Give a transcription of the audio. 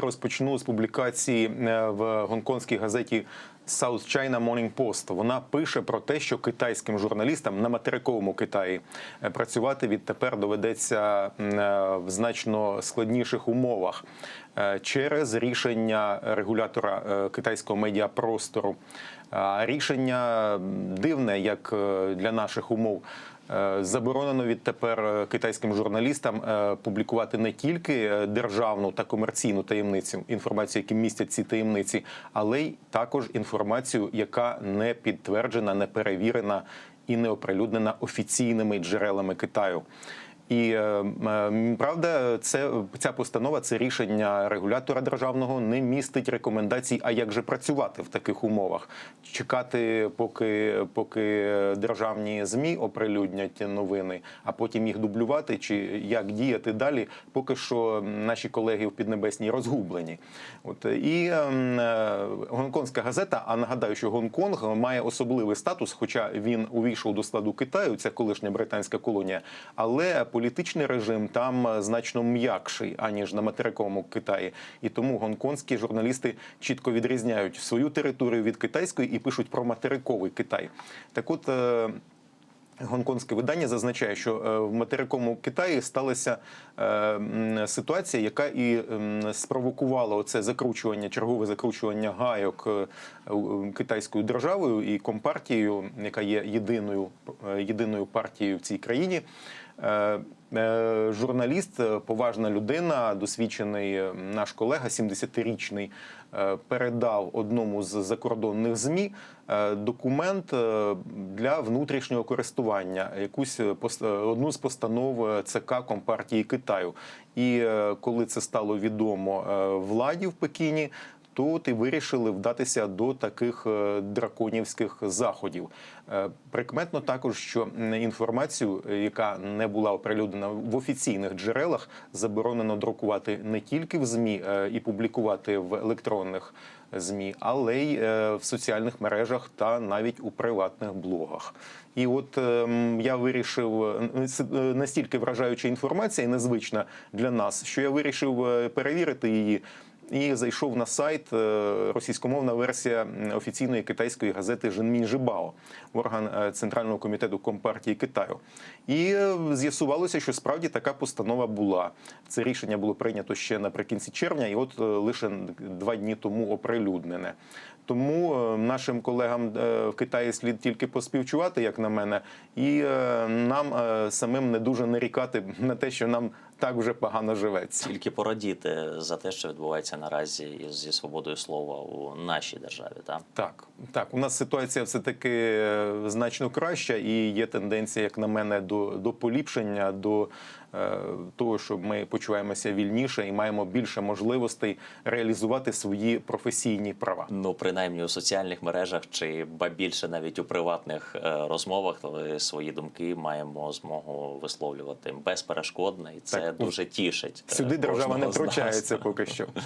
Розпочну з публікації е, в гонконгській газеті South China Morning Post. Вона пише про те, що китайським журналістам на материковому Китаї е, працювати відтепер доведеться е, в значно складніших умовах через рішення регулятора китайського медіапростору. Рішення дивне, як для наших умов. Е, Заборонено відтепер е, китайським журналістам е, публікувати не тільки державну та комерційну таємницю, інформацію, які містять ці таємниці, але й також інформацію, яка не підтверджена, не перевірена і не оприлюднена офіційними джерелами Китаю. І е, правда, це ця постанова, це рішення регулятора державного не містить рекомендацій, а як же працювати в таких умовах, чекати, поки поки державні змі оприлюднять новини, а потім їх дублювати, чи як діяти далі, поки що наші колеги в Піднебесній розгублені. От і е, гонконгська газета. А нагадаю, що Гонконг має особливий статус, хоча він увійшов до складу Китаю, це колишня британська колонія, але політичний режим там е, значно м'якший аніж на материковому Китаї, і тому гонконгські журналісти чітко відрізняють свою територію від китайської і пишуть про материковий Китай. Так, от. е, Гонконгське видання зазначає, що е, в материковому Китаї сталася ситуація, яка і спровокувала оце закручування, чергове закручування гайок китайською державою і компартією, яка є єдиною єдиною партією в цій країні. Е, е, Журналіст, е, поважна людина, досвідчений наш колега, 70-річний, е, передав одному з закордонних змі документ для внутрішнього користування, якусь одну з постанов ЦК Компартії Китаю. І коли це стало відомо владі в Пекіні. Тут і вирішили вдатися до таких е, драконівських заходів. Е, Прикметно також, що інформацію, яка не була оприлюднена в офіційних джерелах, заборонено друкувати не тільки в змі е, і публікувати в електронних змі, але й в соціальних мережах та навіть у приватних блогах. І от я вирішив настільки вражаюча інформація і незвична для нас, що я вирішив перевірити її. І зайшов на сайт е, російськомовна версія офіційної китайської газети Жинмінь Жибао, орган е, Центрального комітету Компартії Китаю. І е, з'ясувалося, що справді така постанова була. Це рішення було прийнято ще наприкінці червня, і от лише два дні тому оприлюднене. Тому нашим колегам в Китаї слід тільки поспівчувати, як на мене, і нам самим не дуже нарікати на те, що нам так вже погано живеться. Тільки порадіти за те, що відбувається наразі зі свободою слова у нашій державі. Так? Так, так, у нас ситуація все таки е, значно краща, і є тенденція, як на мене, до, до поліпшення, до того, що ми почуваємося вільніше і маємо більше можливостей реалізувати свої професійні права. Ну, принаймні у соціальних мережах чи ба більше навіть у приватних е, розмовах, свої думки маємо змогу висловлювати безперешкодно, і це Так, дуже тішить. е, Сюди держава не втручається поки що.